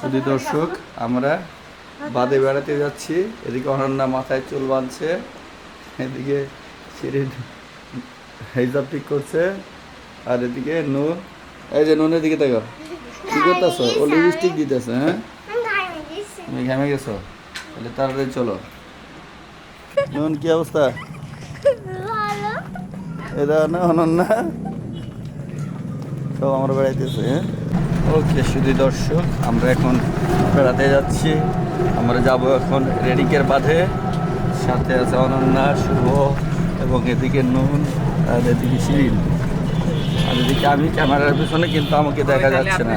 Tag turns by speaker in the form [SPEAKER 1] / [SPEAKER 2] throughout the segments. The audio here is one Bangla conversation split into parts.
[SPEAKER 1] শুধু দর্শক আমরা বাদে বেড়াতে যাচ্ছি। এদিকে অনন্যা মাথায় চুল বাঁধছে এদিকে সিঁড়ির হিজাব ঠিক করছে আর এদিকে নুন এই যে নুনের দিকে দেখো কি করতেছো? ও লিপস্টিক দিতেছে হ্যাঁ? তুমি ঘেমে গেছো? তাহলে তাড়াতাড়ি চলো। নুন কি অবস্থা? এটা না অনন্যা। সব আমরা বেড়াইতেছে হ্যাঁ? ওকে শুধু দর্শক আমরা এখন বেড়াতে যাচ্ছি। আমরা যাব এখন রেডিকের বাঁধে। সাথে আছে অনন্যা শুভ এবং এদিকে নুন আর এদিকে শিরিন। আর এদিকে আমি ক্যামেরার পিছনে কিন্তু আমাকে দেখা যাচ্ছে না।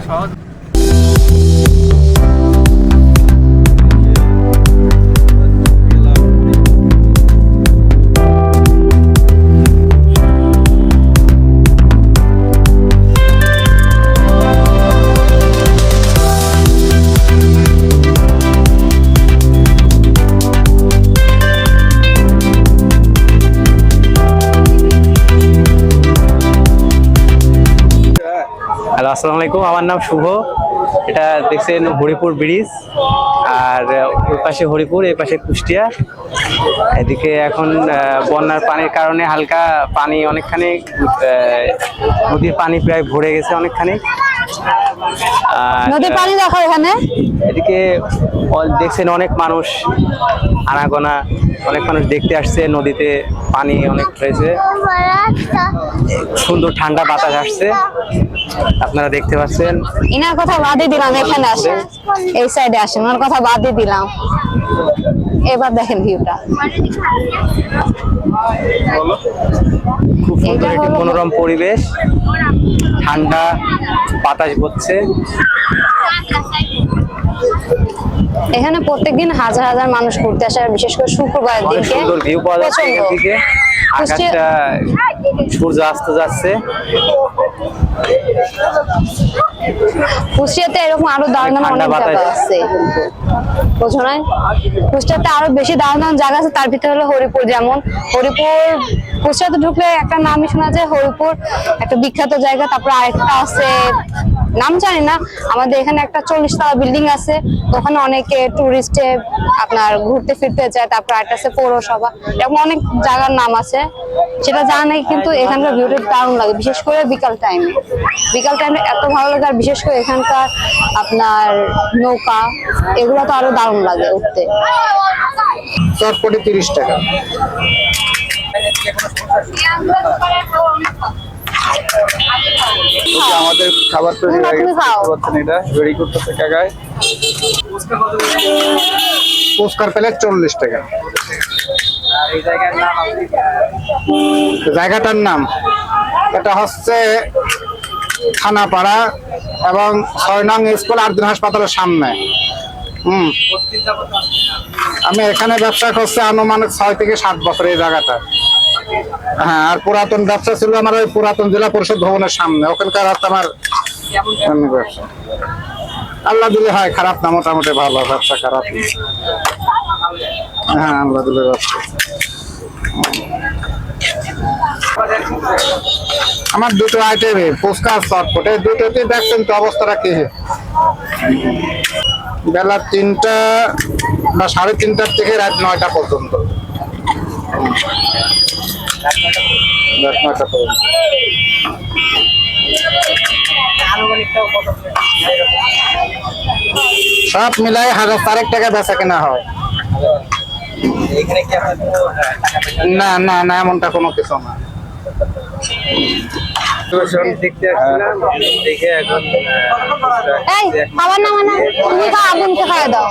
[SPEAKER 2] হ্যালো আসসালামু আলাইকুম। আমার নাম শুভ। এটা দেখছেন হরিপুর ব্রিজ আর ওই পাশে হরিপুর এই পাশে কুষ্টিয়া। এদিকে এখন বন্যার পানির কারণে হালকা পানি অনেকখানি নদীর পানি প্রায় ভরে গেছে অনেকখানি। আর
[SPEAKER 3] নদীর পানি দেখো এখানে।
[SPEAKER 2] এদিকে দেখছেন অনেক মানুষ আনাগোনা অনেক মানুষ দেখতে আসছে নদীতে পানি অনেক হয়েছে সুন্দর ঠান্ডা বাতাস আসছে। আপনারা দেখতে পাচ্ছেন।
[SPEAKER 3] ইনার কথা বাদই দিলাম এখানে আসেন। এই সাইডে আসেন ওনার কথা বাদই দিলাম। এবার দেখেন ভিউটা
[SPEAKER 2] খুব সুন্দর একটি মনোরম পরিবেশ। ঠান্ডা বাতাস বচ্ছে।
[SPEAKER 3] এখানে প্রত্যেকদিন হাজার হাজার মানুষ ঘুরতে আসে বিশেষ করে শুক্রবারের দিনকে
[SPEAKER 2] সুন্দর ভিউ পাওয়া যাচ্ছে এখান থেকে আকাশটা সূর্য অস্ত যাচ্ছে।
[SPEAKER 3] কুষ্টিয়াতে এরকম আরও দারুণ দারুণ অনেক জায়গা আছে। বুঝো না কুষ্টিয়াতে আরও বেশি দারুণ দারুণ জায়গা আছে তার ভিতরে হলো হরিপুর যেমন। হরিপুর কুষ্টিয়াতে ঢুকলে একটা নামই শোনা যায় হরিপুর একটা বিখ্যাত জায়গা তারপর আরেকটা আছে নাম জানি না। আমাদের এখানে একটা চল্লিশ তলা বিল্ডিং আছে। ওখানে অনেকে টুরিস্টে আপনার ঘুরতে ফিরতে যায়, তারপর একটা আছে পৌরসভা। এরকম অনেক জায়গার নাম আছে। সেটা জানা নেই, কিন্তু এখানকার ভিউটা দারুণ লাগে, বিশেষ করে বিকাল টাইমে বিকাল টাইমে এত ভালো লাগে, আর বিশেষ করে এখানকার আপনার নৌকা, এগুলো তো আরও দারুণ লাগে উঠতে।
[SPEAKER 4] চটপটি তিরিশ টাকা
[SPEAKER 1] ওকে, আমাদের খাবার তৈরি হয়ে গেছে পাচ্ছেন এটা রেডি করতেছে কাকায়
[SPEAKER 4] পুরস্কার পেলে চল্লিশ টাকা। জায়গাটার নাম এটা হচ্ছে থানাপাড়া এবং ছয় নং স্কুল আর্দিন হাসপাতালের সামনে। হুম। আমি এখানে ব্যবসা করছি আনুমানিক ছয় থেকে সাত বছর এই জায়গাটা হ্যাঁ আর পুরাতন ব্যবসা ছিল আমার ওই পুরাতন জেলা পরিষদ ভবনের সামনে। ওখানকার হচ্ছে আমার ব্যবসা। আল্লাহ দিলে হয় খারাপ না, মোটামুটি ভালো, ব্যবসা খারাপ হ্যাঁ আল্লাহ দিলে ব্যবসা। আমার দুটো আইটেমে ফুচকা, চটপট, এই দুটোতে দেখছেন তো অবস্থাটা কি? বেলা তিনটা বা সাড়ে তিনটার থেকে রাত নয়টা পর্যন্ত। রাত নয়টা পর্যন্ত সব মিলাই হাজার চারেক টাকা বেচা কেনা হয়। না না না এমনটা কোনো কিছু না।
[SPEAKER 2] দেখে এখন
[SPEAKER 3] খাওয়া দাও।